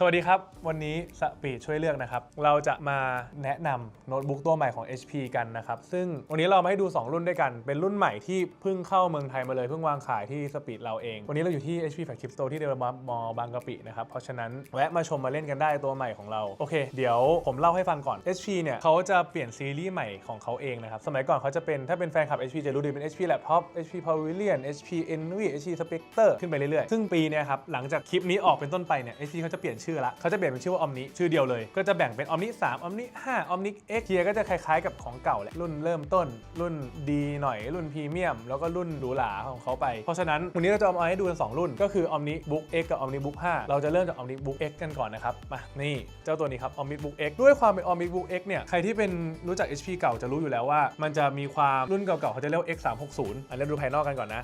สวัสดีครับ วันนี้สปีดช่วยเลือกนะครับ เราจะมาแนะนำโน้ตบุ๊กตัวใหม่ของ HP กันนะครับ ซึ่งวันนี้เรามาให้ดู 2 รุ่นด้วยกัน เป็นรุ่นใหม่ที่เพิ่งเข้าเมืองไทยมาเลย เพิ่งวางขายที่สปีดเราเอง วันนี้เราอยู่ที่ HP Flagship Store ที่เดลมมอบางกะปินะครับ เพราะฉะนั้นแวะมาชมมาเล่นกันได้ตัวใหม่ของเรา โอเค เดี๋ยวผมเล่าให้ฟังก่อน HP เนี่ยเขาจะเปลี่ยนซีรีส์ใหม่ของเขาเองนะครับ สมัยก่อนเขาจะเป็นถ้าเป็นแฟนคลับ HP จะรู้ดีเป็น HP Laptop HP Pavilion HP Envy HP Spectre ขึ้นไปเรื่อยๆ ซึ่งปีเนี้ยครับหลังจากคลิปนี้ออกเป็นต้นไปเนี่ย HP เขาจะเปลี่ยนชื่อละเขาจะเปลี่ยนเป็นชื่อว่า Omni ชื่อเดียวเลย ก็จะแบ่งเป็น Omni 3 Omni 5 Omni X เทียก็จะคล้ายๆกับของเก่าแหละรุ่นเริ่มต้น รุ่นดีหน่อยรุ่นพรีเมียม แล้วก็รุ่นหรูหราของเขาไป เพราะฉะนั้นวันนี้เราจะเอามาให้ดูกัน2รุ่น ก็คือ Omni Book X กับ Omni Book 5 เราจะเริ่มจาก Omni Book X กันก่อนนะครับมานี่เจ้าตัวนี้ครับ Omni Book X ด้วยความเป็น Omni Book X เนี่ยใครที่เป็นรู้จัก HP เก่าจะรู้อยู่แล้วว่า มันจะมีความรุ่นเก่าๆเขาจะเรียก X 3 6 0อันนี้ดูภายนอกกันก่อนนะ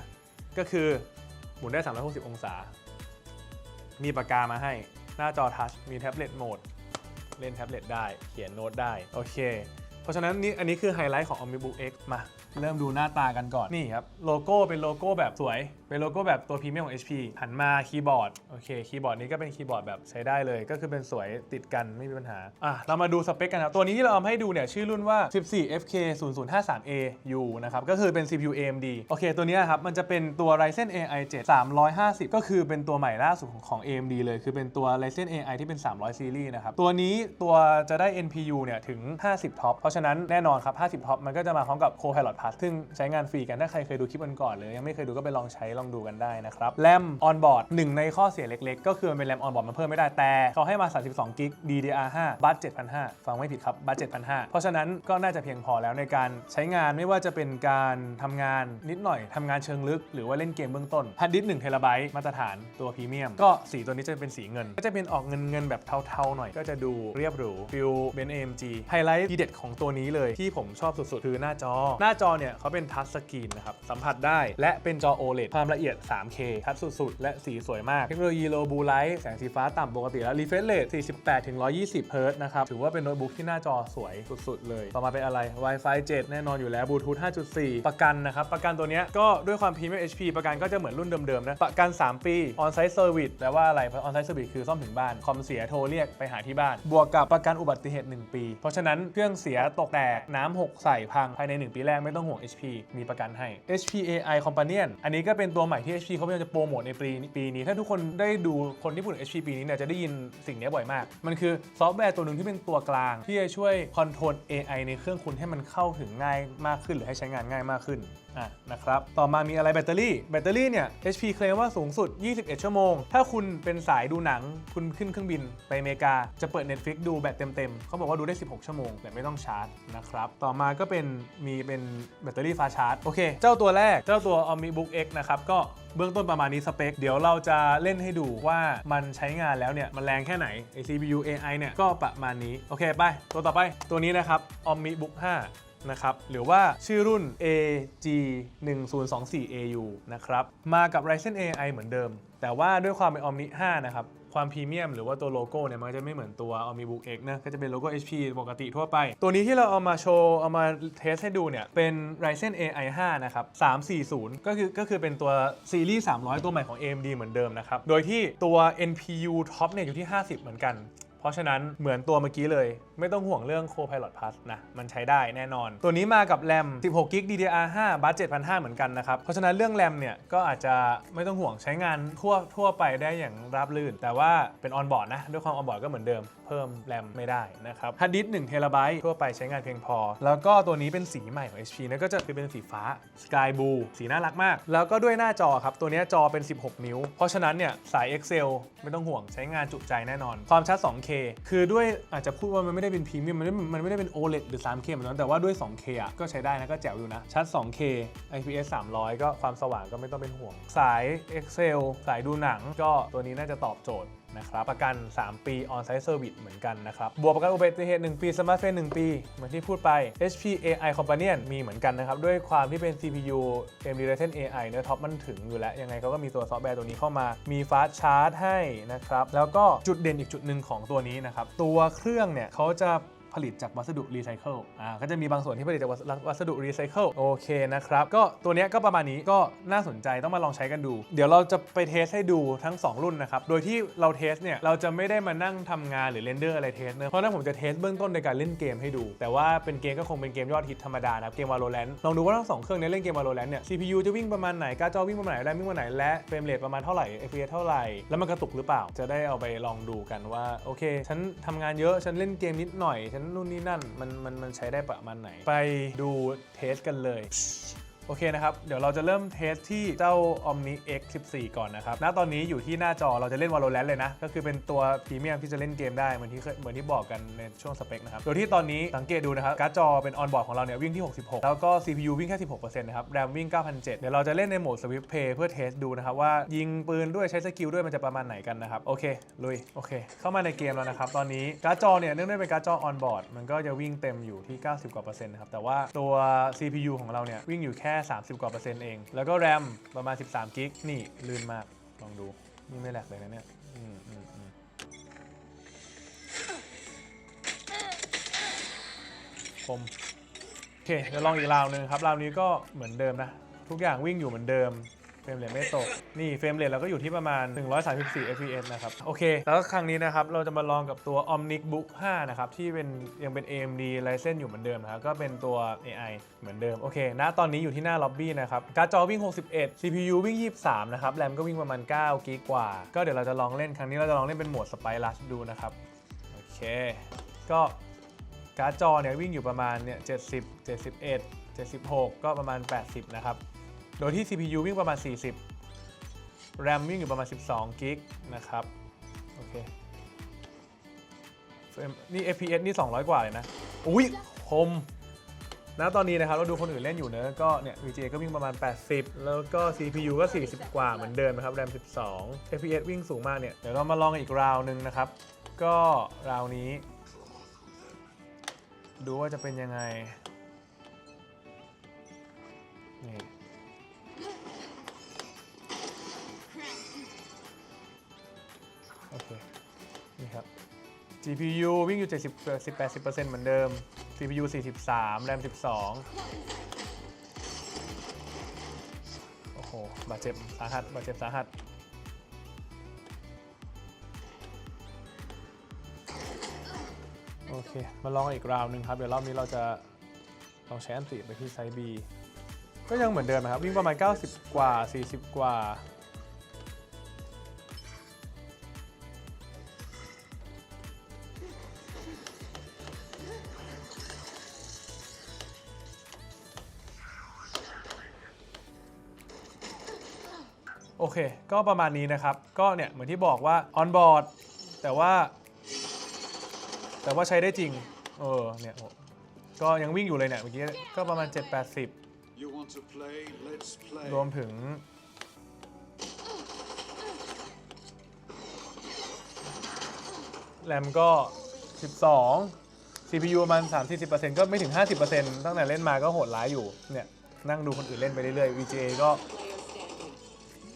ก็คือหมุนได้ 360 องศา มีปากกามาให้ หน้าจอทัชมีแท็บเล็ตโหมด เล่นแท็บเล็ตได้ เขียนโน้ตได้ โอเค เพราะฉะนั้นนี่อันนี้คือไฮไลท์ของ OmniBook X มา เริ่มดูหน้าตากันก่อน นี่ครับ โลโก้เป็นโลโก้แบบสวย เป็นโลโก้แบบตัวพรีเมียมของ HP หันมาคีย์บอร์ด โอเค คีย์บอร์ดนี้ก็เป็นคีย์บอร์ดแบบใช้ได้เลย ก็คือเป็นสวยติดกันไม่มีปัญหา อะ เรามาดูสเปคกันครับ ตัวนี้ที่เราเอามาให้ดูเนี่ยชื่อรุ่นว่า 14FK 0053A U นะครับ ก็คือเป็น CPU AMD โอเค ตัวเนี้ยครับ มันจะเป็นตัว Ryzen AI 7 350 ก็คือเป็นตัวใหม่ล่าสุดของของ AMD เลย คือเป็นตัว Ryzen AI ที่เป็น 300 ซีรีส์นะครับ ตัวนี้ตัวจะได้ NPU เนี่ยถึง 50ท็อปเพราะฉะนั้นแน่นอนครับ 50ท็อปมันก็จะมาพร้อมกับ Copilot Plus ซึ่งใช้งานฟรีกัน ถ้าใครเคยดูคลิปกันก่อนเลยยังไม่เคยดูก็ไปลองใช้ลองดูกันได้นะครับแรม on board หนึ่งในข้อเสียเล็ก ๆ ก็คือมันเป็นแรม on board มันเพิ่มไม่ได้แต่เขาให้มา 32กิก DDR5 บัต7,500ฟังไม่ผิดครับบัต7,500เพราะฉะนั้นก็น่าจะเพียงพอแล้วในการใช้งานไม่ว่าจะเป็นการทำงานนิดหน่อยทำงานเชิงลึก หรือว่าเล่นเกมเบื้องต้นฮาร์ดดิสก์1เทราไบต์มาตรฐานตัวพรีเมียมก็สีตัวนี้จะเป็นสีเงิน ก็จะเป็นออกเงินเงินแบบเทาๆหน่อย ก็จะดูเรียบหรูฟิลเบน AMG ไฮไลท์ทีเด็ดของตัวนี้เลยที่ผมชอบสุดๆ คือหน้าจอ หน้าจอเนี่ยเขาเป็นทัชสกรีนนะครับ สัมผัสได้และเป็นจอ OLED ความละเอียด 3K ชัดสุดๆ และสีสวยมาก เทคโนโลยี low blue light แสงสีฟ้าต่ำปกติแล้ว refresh rate 48ถึง120 Hz นะครับ ถือว่าเป็นโน้ตบุ๊กที่หน้าจอสวยสุดๆ เลย ต่อมาเป็นอะไร Wi-Fi 7 แน่นอนอยู่แล้ว Bluetooth 5.4 ประกันนะครับ ประกันตัวนี้ก็ด้วยความพรีเมียม HP ประกันก็จะเหมือนรุ่นเดิมๆนะประกัน 3 ปี on-site service แปลว่าอะไร on-site service คือซ่อมถึงบ้านคอมเสียโทรเรียกไปหาที่บ้าน บวกกับประกันอุบัติเหตุ 1 ปี เพราะฉะนั้นเครื่องเสียตกแตกน้ำหกใส่พังภายใน 1 ปีแรกไม่ต้องห่วง HP มีประกันให้ HP AI Companion อันนี้ก็เป็นตัวใหม่ที่ HP เขาพยายามจะโปรโมทในปีนี้ปีนี้ ถ้าทุกคนได้ดูคนที่พูดถึง HP ปีนี้เนี่ยจะได้ยินสิ่งนี้บ่อยมาก มันคือซอฟต์แวร์ตัวหนึ่งที่เป็นตัวกลาง ที่จะช่วยคอนโทรล AI ในเครื่องคุณให้มันเข้าถึงง่ายมากขึ้น หรือให้ใช้งานง่ายมากขึ้น อะนะครับ ต่อมามีอะไรแบตเตอรี่ แบตเตอรี่เนี่ย HP เคลมว่าสูงสุด 21 ชั่วโมง ถ้าคุณเป็นสายดูหนัง คุณขึ้นเครื่องบินไปอเมริกา จะเปิด Netflix ดูแบตเต็มๆเขาบอกว่าดูได้ 16 ชั่วโมง แต่ไม่ต้องชาร์จนะครับ ต่อมาก็เป็นมีเป็นแบตเตอรี่ฟาชาร์จ โอเค เจ้าตัวแรก เจ้าตัว OmniBook X นะครับ ก็เบื้องต้นประมาณนี้สเปค เดี๋ยวเราจะเล่นให้ดูว่ามันใช้งานแล้วเนี่ย มันแรงแค่ไหน CPU AI เนี่ย ก็ประมาณนี้ โอเค ไป ตัวต่อไป ตัวนี้นะครับ OmniBook 5 นะครับ หรือว่าชื่อรุ่น AG 1 0 2 4 AU นะครับ มากับ Ryzen AI เหมือนเดิม แต่ว่าด้วยความเป็น Omni 5 นะครับ ความพรีเมียมหรือว่าตัวโลโก้เนี่ยมันจะไม่เหมือนตัว OmniBook X นะ ก็จะเป็นโลโก้ HP ปกติทั่วไป ตัวนี้ที่เราเอามาโชว์ เอามาเทสให้ดูเนี่ยเป็น Ryzen AI 5 นะครับ 340 ก็คือก็คือเป็นตัวซีรีส์ 300 ตัวใหม่ของ AMD เหมือนเดิมนะครับ โดยที่ตัว NPU top เนี่ยอยู่ที่ 50 เหมือนกัน เพราะฉะนั้นเหมือนตัวเมื่อกี้เลยไม่ต้องห่วงเรื่อง Copilot Plus นะ มันใช้ได้แน่นอน ตัวนี้มากับแรม 16 g b DDR5 บัส7,500 เหมือนกันนะครับ เพราะฉะนั้นเรื่องแรมเนี่ย ก็อาจจะไม่ต้องห่วงใช้งานทั่วทั่วไปได้อย่างราบรื่น แต่ว่าเป็นออนบอร์ดนะ ด้วยความออนบอร์ดก็เหมือนเดิม เพิ่มแรมไม่ได้นะครับฮาร์ดดิสก์1เทราไบต์ทั่วไปใช้งานเพียงพอ แล้วก็ตัวนี้เป็นสีใหม่ของ HP นะก็จะคือเป็นสีฟ้า Sky Blue สีน่ารักมาก แล้วก็ด้วยหน้าจอครับตัวนี้จอเป็น 16 นิ้ว เพราะฉะนั้นเนี่ยสาย Excel ไม่ต้องห่วงใช้งานจุใจแน่นอน ความชัด 2K คือด้วยอาจจะพูดว่ามันไม่ได้เป็นพรีเมียมมันไม่มันไม่ได้เป็น OLED หรือ 3K เหมือนกันแต่ว่าด้วย 2K อะก็ใช้ได้นะก็แจ๋วอยู่นะ ชัด 2K IPS 300 ก็ความสว่างก็ไม่ต้องเป็นห่วง สาย Excel สายดูหนังก็ตัวนี้น่าจะตอบโจทย์ นะครับประกัน 3 ปี on-site service เหมือนกันนะครับบวกประกันอุบัติเหตุ1ปี Smart Face 1ปี เหมือนที่พูดไป HP AI Companion มีเหมือนกันนะครับ ด้วยความที่เป็น CPU AMD Ryzen AI เนื้อท็อปมันถึงอยู่แล้ว ยังไงเขาก็มีตัวซอฟต์แวร์ตัวนี้เข้ามา มี Fast Charge ให้นะครับ แล้วก็จุดเด่นอีกจุดหนึ่งของตัวนี้นะครับ ตัวเครื่องเนี่ยเขาจะ ผลิตจากวัสดุรีไซเคิลอ่าก็จะมีบางส่วนที่ผลิตจากวัสดุรีไซเคิลโอเคนะครับ ก็ตัวนี้ก็ประมาณนี้ก็น่าสนใจต้องมาลองใช้กันดู เดี๋ยวเราจะไปเทสให้ดูทั้ง 2 รุ่นนะครับ โดยที่เราเทสเนี่ยเราจะไม่ได้มานั่งทำงานหรือเรนเดอร์อะไรเทสเนะเพราะนั้นผมจะเทสเบื้องต้นในการเล่นเกมให้ดู แต่ว่าเป็นเกมก็คงเป็นเกมยอดฮิตธรรมดานะครับเกม Valorant ลองดูว่าทั้งสองเครื่องเนี้เล่นเกม Valorant เนี่ย CPU จะวิ่งประมาณไหนการ์ดจอวิ่งประมาณไหนแรมวิ่งประมาณไหนและเฟรมเรทประมาณเท่าไหร่ FPS เท่าไหร่แล้วมันกระตุกหรือเปล่า จะได้เอาไปลองดูกันว่าโอเค ฉันทำงานเยอะฉันเล่นเกมนิดหน่อยฉันนู่นนี่นั่นมันมันมันใช้ได้ประมาณไหน ไปดูเทสกันเลย โอเคนะครับ เดี๋ยวเราจะเริ่มเทสที่เจ้า Omni X 14 ก่อนนะครับ ณ ตอนนี้อยู่ที่หน้าจอเราจะเล่น Valorant เลยนะ ก็คือเป็นตัวพรีเมียมที่จะเล่นเกมได้ เหมือนที่เหมือนที่บอกกันในช่วงสเปคนะครับ โดยที่ตอนนี้สังเกตดูนะครับ การ์ดจอเป็นออนบอร์ดของเราเนี่ยวิ่งที่ 66 แล้วก็ CPU วิ่งแค่16%นะครับแรมวิ่ง 9,700 เดี๋ยวเราจะเล่นในโหมด Swift Play เพื่อเทสดูนะครับว่ายิงปืนด้วยใช้สกิลด้วยมันจะประมาณไหนกันนะครับ โอเค ลุย โอเค เข้ามาในเกมแล้วนะครับ ตอนนี้การ์ดจอเนี่ยเนื่องด้วยเป็นการ์ดจอออนบอร์ดมันก็จะวิ่งเต็มอยู่ที่ 90กว่าเปอร์เซ็นต์นะครับแต่ว่าตัว CPU ของเราเนี่ยวิ่งอยู่แค่30 กว่าเปอร์เซ็นต์เอง แล้วก็แรมประมาณ 13 กิก นี่ลื่นมาก ลองดู นี่ไม่แหลกเลยนะเนี่ยอืมอืมอืมคมโอเคเดี๋ยวลองอีกราวหนึงครับราวนี้ก็เหมือนเดิมนะ ทุกอย่างวิ่งอยู่เหมือนเดิม เฟรมเรทไม่ตก นี่เฟรมเรทเราก็อยู่ที่ประมาณ 134 fps นะครับ โอเค แล้วครั้งนี้นะครับ เราจะมาลองกับตัว Omnic Book 5 นะครับ ที่เป็นยังเป็น AMD Ryzen อยู่เหมือนเดิมนะครับ ก็เป็นตัว AI เหมือนเดิม โอเค ณ ตอนนี้อยู่ที่หน้าล็อบบี้นะครับ การ์ดจอวิ่ง 61 CPU วิ่ง 23 นะครับ แรมก็วิ่งประมาณ 9 กิกกว่า ก็เดี๋ยวเราจะลองเล่น ครั้งนี้เราจะลองเล่นเป็นโหมด Spy Rush ดูนะครับ โอเค ก็การ์ดจอเนี่ยวิ่งอยู่ประมาณเนี่ย70 71 76 ก็ประมาณ 80 นะครับ โดยที่ CPU วิ่งประมาณ 40แรมวิ่งอยู่ประมาณ 12กิกนะครับ โอเค นี่ FPS นี่ 200 กว่าเลยนะ อุ้ยคมนะตอนนี้นะครับเราดูคนอื่นเล่นอยู่เนอะก็เนี่ย VGA ก็วิ่งประมาณ 80 แล้วก็ CPU ก็ 40 กว่าเหมือนเดิมนะครับแรม12 FPS วิ่งสูงมากเนี่ย เดี๋ยวเรามาลองอีกราวหนึ่งนะครับ ก็ราวนี้ ดูว่าจะเป็นยังไง GPU วิ่งอยู่ 70 10 80%เหมือนเดิม CPU 43แรม12 โอ้โห บาดเจ็บสาหัส บาดเจ็บสาหัส โอเค มาลองอีกราวหนึ่งครับ เดี๋ยวรอบนี้เราจะลองใช้อันติไปที่ไซส์ B ก็ยังเหมือนเดิมนะครับ วิ่งประมาณ 90 กว่า 40 กว่า อเค ก็ประมาณนี้นะครับ ก็เนี่ยเหมือนที่บอกว่า on board แต่ว่า แต่ว่าใช้ได้จริง เออเนี่ยโอ้ก็ยังวิ่งอยู่เลยเนี่ยเมื่อกี้ก็ประมาณ 780 You want to play? Let's play. รวมถึง แรมก็ 12 CPU ประมาณ3-40%ก็ไม่ถึง 50%ตั้งแต่เล่นมาก็โหดร้ายอยู่เนี่ยนั่งดูคนอื่นเล่นไปเรื่อยๆ VGA ก็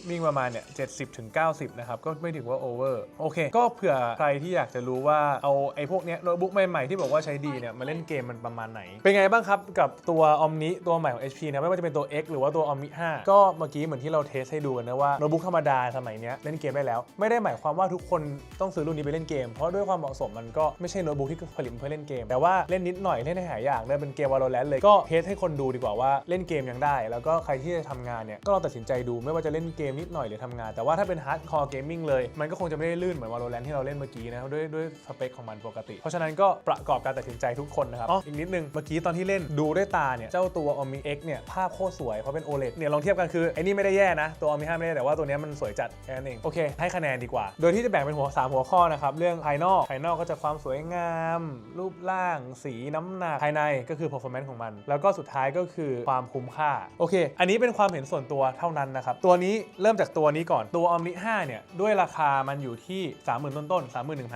วิ่งประมาณเนี่ย70ถึง90นะครับ ก็ไม่ถือว่าโอเวอร์โอเค ก็เผื่อใครที่อยากจะรู้ว่าเอาไอ้พวกเนี้ยโน้ตบุ๊กใหม่ๆ ที่บอกว่าใช้ดีเนี่ยมาเล่นเกมมันประมาณไหน เป็นไงบ้างครับกับตัว Omni ตัวใหม่ของ HP นะไม่ว่าจะเป็นตัว X หรือว่าตัว Omni 5 ก็เมื่อกี้เหมือนที่เราเทสให้ดูกันนะว่าโน้ตบุ๊กธรรมดาสมัยเนี้ยเล่นเกมได้แล้ว ไม่ได้หมายความว่าทุกคนต้องซื้อรุ่นนี้ไปเล่นเกม เพราะด้วยความเหมาะสมมันก็ไม่ใช่โน้ตบุ๊กที่ผลิตเพื่อเล่นเกม แต่ว่าเล่นนิดหน่อยเล่นให้หายอยากได้เป็นเกม Valorant เลยก็เทสให้คนดูดีกว่าว่าเล่นเกมยังได้ แล้วก็ใครที่จะทำงานเนี่ยก็ลองตัดสินใจดูไม่ว่าจะเล่นเกมนิดหน่อยหรือทำงาน แต่ว่าถ้าเป็น hardcore gaming เลย มันก็คงจะไม่ได้ลื่นเหมือน Valorant ที่เราเล่นเมื่อกี้นะด้วยด้วยสเปคของมันปกติ เพราะฉะนั้นก็ประกอบการตัดสินใจทุกคนนะครับอ๋ออีกนิดนึงเมื่อกี้ตอนที่เล่นดูด้วยตาเนี่ยเจ้าตัว Omni X เนี่ยภาพโคตรสวยเพราะเป็น OLED เนี่ยลองเทียบกันคือไอ้นี่ไม่ได้แย่นะตัว Omni 5ไม่ได้แต่ว่าตัวเนี้ยมันสวยจัดแค่นั้นเองโอเคให้คะแนนดีกว่า โดยที่จะแบ่งเป็นหัวสามหัวข้อนะครับเรื่องภายนอกภายนอกก็จะความสวยงาม รูปร่าง สีน้ำหนักภายในก็คือ performance ของมัน แล้วก็สุดท้ายก็คือความคุ้มค่าโอเค อันนี้เป็นความเห็นส่วนตัวเท่านั้นนะครับตัวนี้เริ่มจากตัวนี้ก่อนตัว Omni 5 เนี่ย ด้วยราคามันอยู่ที่ 30,000 ต้นต้น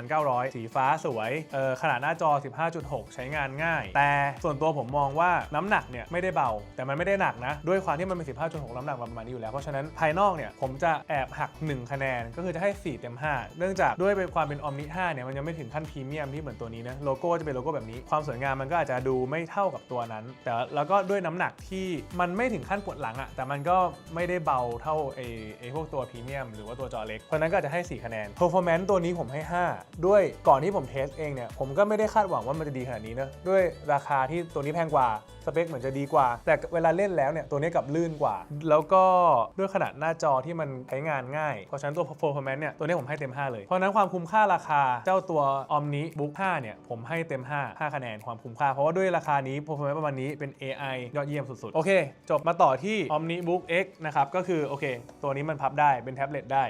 31,900 สีฟ้าสวยเออขนาดหน้าจอ 15.6 ใช้งานง่าย แต่ส่วนตัวผมมองว่าน้ำหนักเนี่ยไม่ได้เบา แต่มันไม่ได้หนักนะ ด้วยความที่มันเป็น 15.6 น้ำหนักประมาณนี้อยู่แล้ว เพราะฉะนั้นภายนอกเนี่ยผมจะแอบหัก 1 คะแนน ก็คือจะให้ 4 เต็ม 5 เนื่องจากด้วยเป็นความเป็น Omni 5 เนี่ยมันยังไม่ถึงขั้นพรีเมียมที่เหมือนตัวนี้นะโลโก้จะเป็นโลโก้แบบนี้ความสวยงามมันก็อาจจะดูไม่เท่ากับตัวนั้น แต่แล้วก็ด้วยน้ำหนักที่มันไม่ถึงขั้นปวดหลังอะแต่มันก็ไม่ได้เบาเท่าไอไอ้พวกตัวพรีเมียมหรือว่าตัวจอเล็ก เพราะนั้นก็จะให้ 4 คะแนน performance ตัวนี้ผมให้ 5 ด้วยก่อนที่ผมเทสเองเนี่ย ผมก็ไม่ได้คาดหวังว่ามันจะดีขนาดนี้นะ ด้วยราคาที่ตัวนี้แพงกว่า สเปคเหมือนจะดีกว่า แต่เวลาเล่นแล้วเนี่ย ตัวนี้กลับลื่นกว่า แล้วก็ด้วยขนาดหน้าจอที่มันใช้งานง่าย เพราะฉะนั้นตัว performance เนี่ย ตัวนี้ผมให้เต็ม 5 เลย เพราะฉะนั้นความคุ้มค่าราคาเจ้าตัว Omni Book 5เนี่ย ผมให้เต็ม 5 5 คะแนนความคุ้มค่า เพราะว่าด้วยราคานี้ performance ประมาณนี้เป็น AI ยอดเยี่ยมสุดๆ โอเค จบมาต่อที่ Omni Book X นะครับ ก็คือโอเคตัวนี้มันพับได้เป็นแท็บเล็ตได้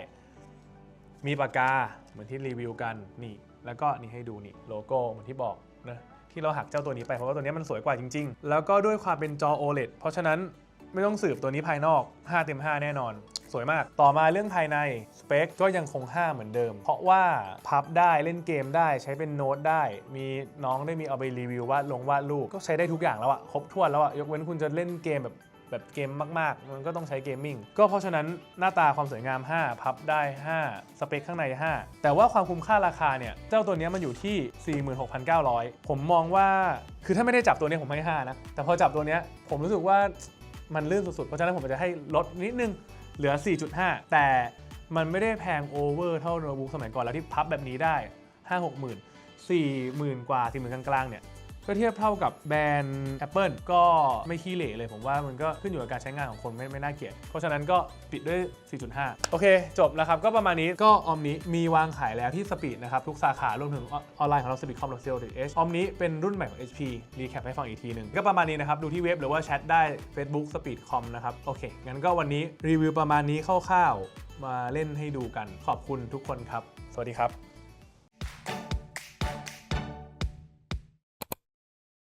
มีปากกาเหมือนที่รีวิวกันนี่แล้วก็นี่ให้ดูนี่โลโก้เหมือนที่บอกนะที่เราหักเจ้าตัวนี้ไปเพราะว่าตัวนี้มันสวยกว่าจริง ๆ แล้วก็ด้วยความเป็นจอ OLED เพราะฉะนั้นไม่ต้องสืบตัวนี้ภายนอก5เต็ม5 แน่นอน สวยมาก ต่อมาเรื่องภายในสเปคก็ยังคง 5 เหมือนเดิม เพราะว่าพับได้เล่นเกมได้ใช้เป็นโน้ตได้ มีน้องได้มีเอาไปรีวิววาดลงวาดรูปก็ใช้ได้ทุกอย่างแล้วอะครบถ้วนแล้วอะยกเว้นคุณจะเล่นเกมแบบ แบบเกมมากๆ มันก็ต้องใช้เกมมิ่งก็เพราะฉะนั้นหน้าตาความสวยงาม 5 พับได้ 5 สเปคข้างใน 5 แต่ว่าความคุ้มค่าราคาเนี่ย เจ้าตัวนี้มันอยู่ที่ 46,900 ผมมองว่าคือถ้าไม่ได้จับตัวนี้ผมให้ 5 นะ แต่พอจับตัวนี้ผมรู้สึกว่ามันลื่นสุดๆ เพราะฉะนั้นผมจะให้ลดนิดนึงเหลือ 4.5 แต่มันไม่ได้แพงโอเวอร์เท่าโน้ตบุ๊กสมัยก่อนแล้วที่พับแบบนี้ได้ 5 6หมื่น4หมื่นกว่า4หมื่นกลางๆเนี่ย ก็เทียบเท่ากับแบรนด์ Apple ก็ไม่ขี้เหร่เลยผมว่ามันก็ขึ้นอยู่กับการใช้งานของคนไม่ไม่น่าเกลียด เพราะฉะนั้นก็ปิดด้วย 4.5 โอเค จบแล้วครับ ก็ประมาณนี้ก็ออมนี้มีวางขายแล้วที่สปีดนะครับ ทุกสาขารวมถึงออนไลน์ของเรา speed com c o h ออมนี้เป็นรุ่นใหม่ของ HP รีแคปให้ฟังอีกทีหนึ่งก็ประมาณนี้นะครับ ดูที่เว็บหรือว่าแชทได้ Facebook speed com นะครับโอเคงั้นก็วันนี้รีวิวประมาณนี้คร่าวๆมาเล่นให้ดูกันขอบคุณทุกคนครับ สวัสดีครับ